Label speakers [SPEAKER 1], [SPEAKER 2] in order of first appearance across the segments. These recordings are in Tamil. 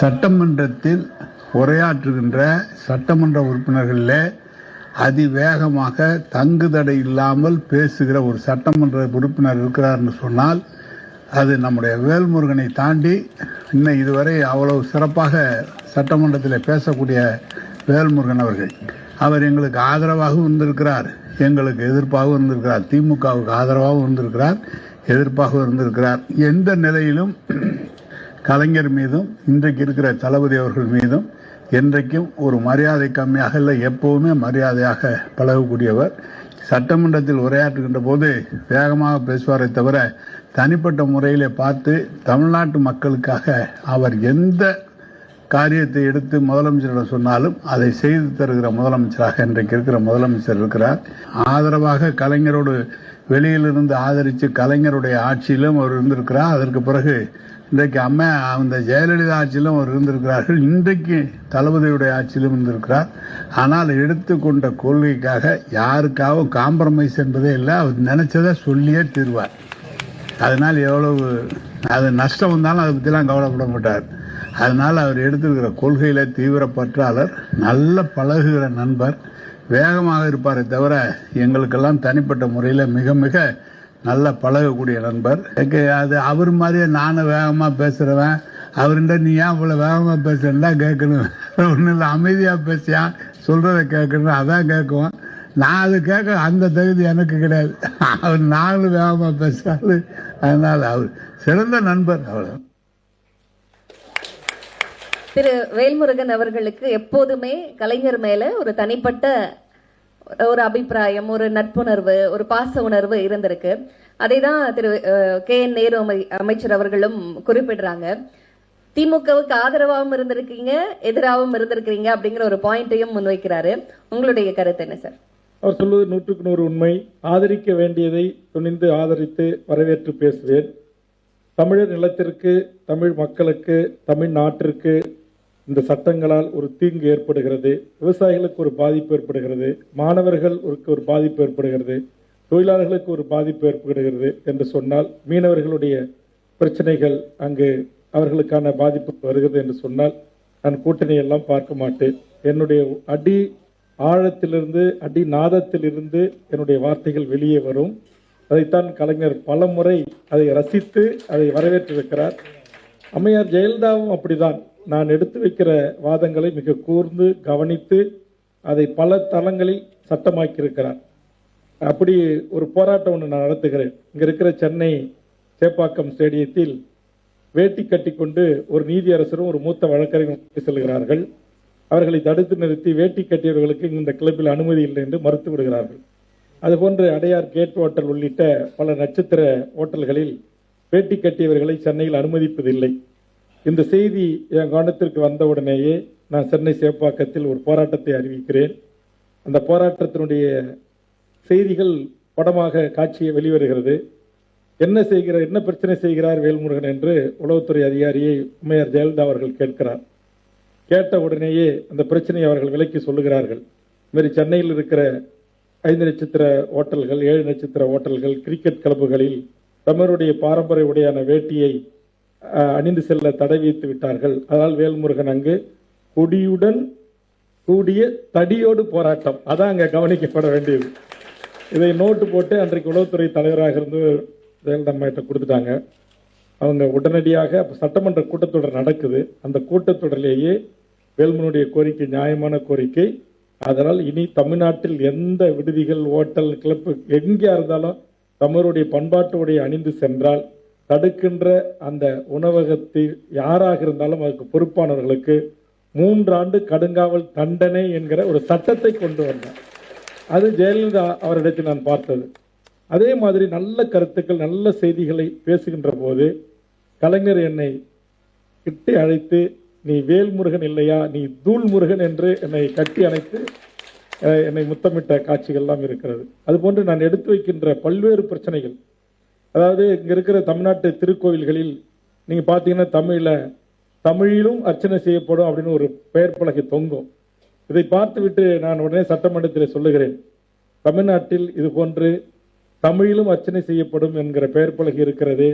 [SPEAKER 1] சட்டமன்றத்தில் உரையாற்றுகின்ற சட்டமன்ற உறுப்பினர்களில் அதிவேகமாக தங்குதடை இல்லாமல் பேசுகிற ஒரு சட்டமன்ற உறுப்பினர் இருக்கிறார்னு சொன்னால் அது நம்முடைய வேல்முருகனை தாண்டி இன்னும் இதுவரை அவ்வளவு சிறப்பாக சட்டமன்றத்தில் பேசக்கூடிய வேல்முருகன் அவர்கள். அவர் எங்களுக்கு ஆதரவாகவும் இருந்திருக்கிறார் எங்களுக்கு எதிர்ப்பாகவும் இருந்திருக்கிறார் திமுகவுக்கு ஆதரவாகவும் இருந்திருக்கிறார் எதிர்ப்பாகவும் இருந்திருக்கிறார். எந்த நிலையிலும் கலைஞர் மீதும் இன்றைக்கு இருக்கிற தளபதி அவர்கள் மீதும் என்றைக்கும் ஒரு மரியாதை கம்மியாக இல்லை எப்பவுமே மரியாதையாக பழகக்கூடியவர். சட்டமன்றத்தில் உரையாற்றுகின்ற போது வேகமாக பேசுவாரை தவிர தனிப்பட்ட முறையிலே பார்த்து தமிழ்நாட்டு மக்களுக்காக அவர் எந்த காரியத்தை எடுத்து முதலமைச்சரிடம் சொன்னாலும் அதை செய்து தருகிற முதலமைச்சராக இன்றைக்கு இருக்கிற முதலமைச்சர் இருக்கிறார். ஆதரவாக கலைஞரோடு வெளியிலிருந்து ஆதரித்து கலைஞருடைய ஆட்சியிலும் அவர் இருந்திருக்கிறார். அதற்கு பிறகு இன்றைக்கு அம்மா அந்த ஜெயலலிதா ஆட்சியிலும் அவர் இருந்திருக்கிறார்கள். இன்றைக்கு தளபதியுடைய ஆட்சியிலும் இருந்திருக்கிறார். ஆனால் எடுத்துக்கொண்ட கொள்கைக்காக யாருக்காகவும் காம்ப்ரமைஸ் என்பதே இல்லை. அவர் நினைச்சதை சொல்லியே தீர்வார். அதனால் எவ்வளவு அது நஷ்டம் வந்தாலும் அதை பற்றிலாம் கவலைப்பட மாட்டார். அதனால் அவர் எடுத்திருக்கிற கொள்கையில் தீவிர பற்றாளர் நல்ல பழகுகிற நண்பர் வேகமாக இருப்பாரே தவிர எங்களுக்கெல்லாம் தனிப்பட்ட முறையில் மிக மிக நல்ல பழகக்கூடிய நண்பர். எனக்கு அது அவர் மாதிரியே நானும் வேகமாக பேசுகிறவன் அவர்கிட்ட நீ ஏன் இவ்வளோ வேகமாக பேசுறா கேட்கணும். ஒன்றும் இல்லை அமைதியாக பேசியா சொல்கிறத கேட்கணும். அதான் கேட்குவோம் நான் அது கேட்க அந்த தகுதி எனக்கு கிடையாது. அவர் நாலு வேகமாக பேசுறாரு. அதனால் அவர் சிறந்த நண்பர் அவ்வளோ
[SPEAKER 2] திரு வேல்முருகன் அவர்களுக்கு எப்போதுமே கலைஞர் மேல ஒரு தனிப்பட்ட ஒரு அபிப்பிராயம் ஒரு நட்புணர்வு ஒரு பாச உணர்வு இருந்திருக்கு. அதை தான் திரு கே. என். நேரு அமை- அமைச்சர் அவர்களும் குறிப்பிடுறாங்க. திமுகவுக்கு ஆதரவாகவும் இருந்திருக்கீங்க எதிராகவும் இருந்திருக்கிறீங்க அப்படிங்கிற ஒரு பாயிண்ட்டையும் முன்வைக்கிறாரு. உங்களுடைய கருத்து என்ன சார்?
[SPEAKER 3] அவர் சொல்வது நூற்றுக்கு நூறு உண்மை. ஆதரிக்க வேண்டியதை துணிந்து ஆதரித்து வரவேற்று பேசுவேன். தமிழர் நிலத்திற்கு தமிழ் மக்களுக்கு தமிழ் நாட்டிற்கு இந்த சட்டங்களால் ஒரு தீங்கு ஏற்படுகிறது விவசாயிகளுக்கு ஒரு பாதிப்பு ஏற்படுகிறது மாணவர்களுக்கு ஒரு பாதிப்பு ஏற்படுகிறது தொழிலாளர்களுக்கு ஒரு பாதிப்பு ஏற்படுகிறது என்று சொன்னால் மீனவர்களுடைய பிரச்சனைகள் அங்கு அவர்களுக்கான பாதிப்பு வருகிறது என்று சொன்னால் நான் கூட்டணி எல்லாம் பார்க்க மாட்டேன். என்னுடைய அடி ஆழத்திலிருந்து அடி நாதத்திலிருந்து என்னுடைய வார்த்தைகள் வெளியே வரும். அதைத்தான் கலைஞர் பல முறை அதை ரசித்து அதை வரவேற்றிருக்கிறார். அம்மையார் ஜெயலலிதாவும் அப்படிதான் நான் எடுத்து வைக்கிற வாதங்களை மிக கூர்ந்து கவனித்து அதை பல தளங்களில் சட்டமாக்கியிருக்கிறார். அப்படி ஒரு போராட்டம் ஒன்று நான் நடத்துகிறேன். இங்கே இருக்கிற சென்னை சேப்பாக்கம் ஸ்டேடியத்தில் வேட்டி கட்டிக்கொண்டு ஒரு நீதியரசரும் ஒரு மூத்த வழக்கறிஞரும் செல்கிறார்கள். அவர்களை தடுத்து நிறுத்தி வேட்டி கட்டியவர்களுக்கு இந்த கிளப்பில் அனுமதி இல்லை என்று மறுத்து விடுகிறார்கள். அதுபோன்று அடையார் கேட் ஹோட்டல் உள்ளிட்ட பல நட்சத்திர ஹோட்டல்களில் வேட்டி கட்டியவர்களை சென்னையில் அனுமதிப்பதில்லை. இந்த செய்தி என் கவனத்திற்கு வந்தவுடனேயே நான் சென்னை சேப்பாக்கத்தில் ஒரு போராட்டத்தை அறிவிக்கிறேன். அந்த போராட்டத்தினுடைய செய்திகள் படமாக காட்சியை வெளிவருகிறது. என்ன செய்கிறார் என்ன பிரச்சனை செய்கிறார் வேல்முருகன் என்று உளவுத்துறை அதிகாரியை உமையார் ஜெயலலிதா அவர்கள் கேட்கிறார். கேட்ட உடனேயே அந்த பிரச்சனையை அவர்கள் விலக்கி சொல்லுகிறார்கள். இதுமாரி சென்னையில் இருக்கிற ஐந்து நட்சத்திர ஓட்டல்கள் ஏழு நட்சத்திர ஓட்டல்கள் கிரிக்கெட் கிளப்புகளில் தமிழருடைய பாரம்பரிய உடையான வேட்டியை அணிந்து செல்ல தடை விதித்து விட்டார்கள். அதனால் வேல்முருகன் அங்கு கொடியுடன் கூடிய தடியோடு போராட்டம். அதான் அங்கே கவனிக்கப்பட வேண்டியது. இதை நோட்டு போட்டு அன்றைக்கு உளவுத்துறை தலைவராக இருந்து ஜெயலலிதா கொடுத்துட்டாங்க. அவங்க உடனடியாக சட்டமன்ற கூட்டத்தொடர் நடக்குது. அந்த கூட்டத்தொடரிலேயே வேல்முனுடைய கோரிக்கை நியாயமான கோரிக்கை. அதனால் இனி தமிழ்நாட்டில் எந்த விடுதிகள் ஓட்டல் கிளப்பு எங்கே இருந்தாலும் தமிழருடைய பண்பாட்டோடைய அணிந்து சென்றால் தடுக்கின்ற அந்த உணவகத்தில் யாராக இருந்தாலும் அதுக்கு பொறுப்பானவர்களுக்கு மூன்றாண்டு கடுங்காவல் தண்டனை என்கிற ஒரு சட்டத்தை கொண்டு வந்தார் அது ஜெயலலிதா அவரிடத்தில் நான் பார்த்தது. அதே மாதிரி நல்ல கருத்துக்கள் நல்ல செய்திகளை பேசுகின்ற போது கலைஞர் என்னை கிட்டி அழைத்து நீ வேல்முருகன் இல்லையா? நீ தூள் முருகன் என்று என்னை கட்டி அணைத்து என்னை முத்தமிட்ட காட்சிகள்லாம் இருக்கிறது. அதுபோன்று நான் எடுத்து வைக்கின்ற பல்வேறு பிரச்சனைகள் அதாவது இங்கே இருக்கிற தமிழ்நாட்டு திருக்கோவில்களில் நீங்கள் பார்த்தீங்கன்னா தமிழில் தமிழிலும் அர்ச்சனை செய்யப்படும் அப்படின்னு ஒரு பெயர் பலகை தொங்கும். இதை பார்த்துவிட்டு நான் உடனே சட்டமன்றத்தில் சொல்லுகிறேன். தமிழ்நாட்டில் இது போன்று தமிழிலும் அர்ச்சனை செய்யப்படும் என்கிற பெயர் பலகை இருக்கிறது.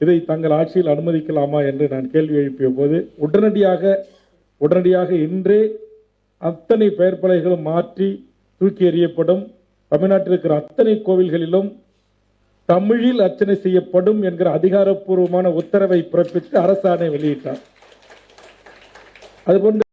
[SPEAKER 3] இதை தங்கள் ஆட்சியில் அனுமதிக்கலாமா என்று நான் கேள்வி எழுப்பிய போது உடனடியாக உடனடியாக இன்றே அத்தனை பெயர் பலகைகளும் மாற்றி தூக்கி எறியப்படும். தமிழ்நாட்டில் இருக்கிற அத்தனை கோவில்களிலும் தமிழில் அர்ச்சனை செய்யப்படும் என்கிற அதிகாரப்பூர்வமான உத்தரவை பிறப்பித்து அரசாணை வெளியிட்டார். அதுபோன்று